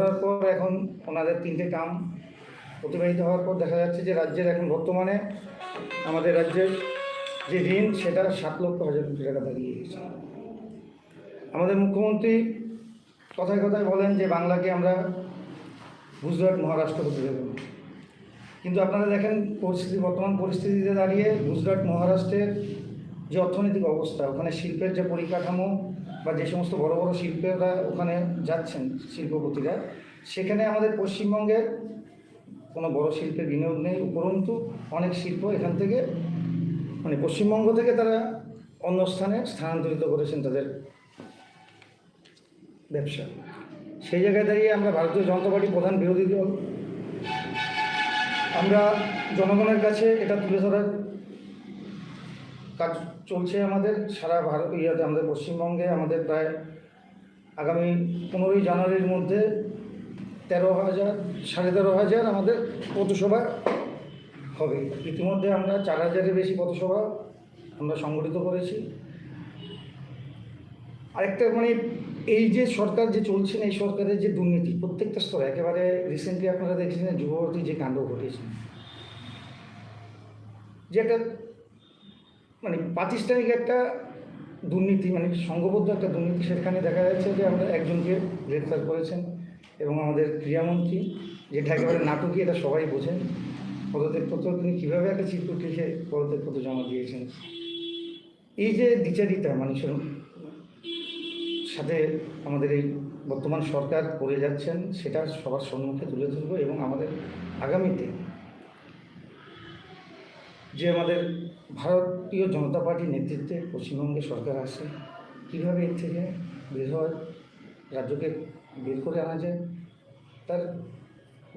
ধরার পর এখন ওনাদের তিনটে কাম অতিবাহিত হওয়ার পর দেখা যাচ্ছে যে রাজ্যের এখন বর্তমানে আমাদের রাজ্যের যে ঋণ, সেটা সাত লক্ষ হাজার কোটি টাকা দাঁড়িয়ে গেছে আমাদের মুখ্যমন্ত্রী কথায় কথায় বলেন যে বাংলাকে আমরা গুজরাট, মহারাষ্ট্র করতে দেবো। কিন্তু আপনারা দেখেন পরিস্থিতি, বর্তমান পরিস্থিতিতে দাঁড়িয়ে গুজরাট, মহারাষ্ট্রের যে অর্থনৈতিক অবস্থা, ওখানে শিল্পের যে পরিকাঠামো বা যে সমস্ত বড় বড় শিল্পীরা ওখানে যাচ্ছেন, শিল্পপতিরা, সেখানে আমাদের পশ্চিমবঙ্গে কোনো বড় শিল্পের বিনিয়োগ নেই, উপরন্তু অনেক শিল্প এখান থেকে মানে পশ্চিমবঙ্গ থেকে তারা অন্য স্থানে স্থানান্তরিত করেছেন তাদের ব্যবসা। সেই জায়গায় দাঁড়িয়ে আমরা ভারতীয় জনতা পার্টি প্রধান বিরোধী দল। আমরা জনগণের কাছে এটা তুলে ধরার কাজ চলছে আমাদের সারা ভারত ইয়াতে আমাদের পশ্চিমবঙ্গে, আমাদের প্রায় আগামী পনেরোই জানুয়ারির মধ্যে তেরো হাজার, সাড়ে তেরো হাজার আমাদের পথসভা হবে। ইতিমধ্যে আমরা চার হাজারের বেশি পথসভা আমরা সংগঠিত করেছি। আরেকটা মানে এই যে সরকার যে চলছেন, এই সরকারের যে দুর্নীতি প্রত্যেকটা স্তরে, একেবারে রিসেন্টলি আপনারা দেখেছেন যুবতী যে কাণ্ড ঘটেছে, যে একটা মানে প্রাতিষ্ঠানিক একটা দুর্নীতি মানে সংঘবদ্ধ একটা দুর্নীতি সেখানে দেখা যাচ্ছে যে আমরা একজনকে গ্রেফতার করেছেন এবং আমাদের ক্রীড়ামন্ত্রী, যেটা একেবারে নাটকই এটা সবাই বোঝেন। পদত্যাগপত্র তিনি কীভাবে একটা চিত্র লিখে পদত্যাগপত্র জমা দিয়েছেন? এই যে দ্বিচারিতা মানুষের সাথে আমাদের এই বর্তমান সরকার করে যাচ্ছেন, সেটা সবার সম্মুখে তুলে ধরবো এবং আমাদের আগামীতে যে আমাদের ভারতীয় জনতা পার্টির নেতৃত্বে পশ্চিমবঙ্গে সরকার আসে, কীভাবে এর থেকে বের হওয়ার রাজ্যকে বের করে আনা যায়, তার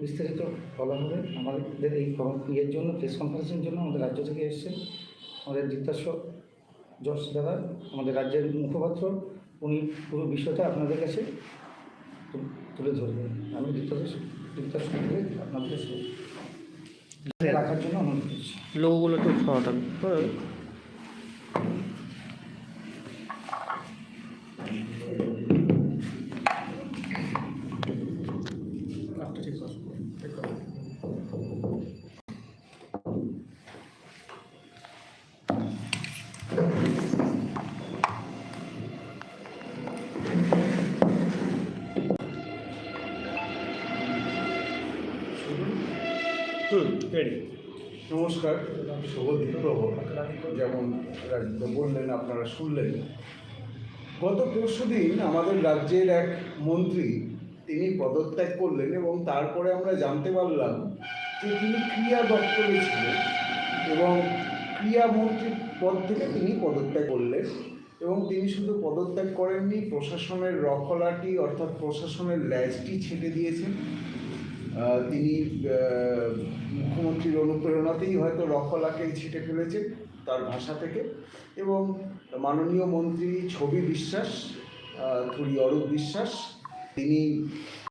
বিস্তারিত বলা হবে। আমাদের এই ইয়ের জন্য প্রেস কনফারেন্সের জন্য আমাদের রাজ্য থেকে এসেছেন আমাদের দীপ্তাস্ব যশ দাদা, আমাদের রাজ্যের মুখপাত্র। উনি পুরো বিষয়টা আপনাদের কাছে তুলে ধরবেন। আমি দীপ্তাস্ব দীপ্তাস্ব আপনাদের কাছে। রাখার জন্য অনুরোধ করছি লোকগুলো একটু সরাতে হবে হুম নমস্কার শুভ বিপ্লব যেমন রাজদীপ বললেন, আপনারা শুনলেন। গত পরশু দিন আমাদের রাজ্যের এক মন্ত্রী, তিনি পদত্যাগ করলেন এবং তারপরে আমরা জানতে পারলাম যে তিনি ক্রিয়া দপ্তরে ছিলেন এবং ক্রিয়া মন্ত্রীর পদ থেকে তিনি পদত্যাগ করলেন এবং তিনি শুধু পদত্যাগ করেননি, প্রশাসনের রখলাটি অর্থাৎ প্রশাসনের ল্যাজটি ছেটে দিয়েছেন। তিনি মুখ্যমন্ত্রীর অনুপ্রেরণাতেই হয়তো রখলাকেই ছিটে ফেলেছেন তার ভাষা থেকে। এবং মাননীয় মন্ত্রী ছবি বিশ্বাস থুরি অরূপ বিশ্বাস, তিনি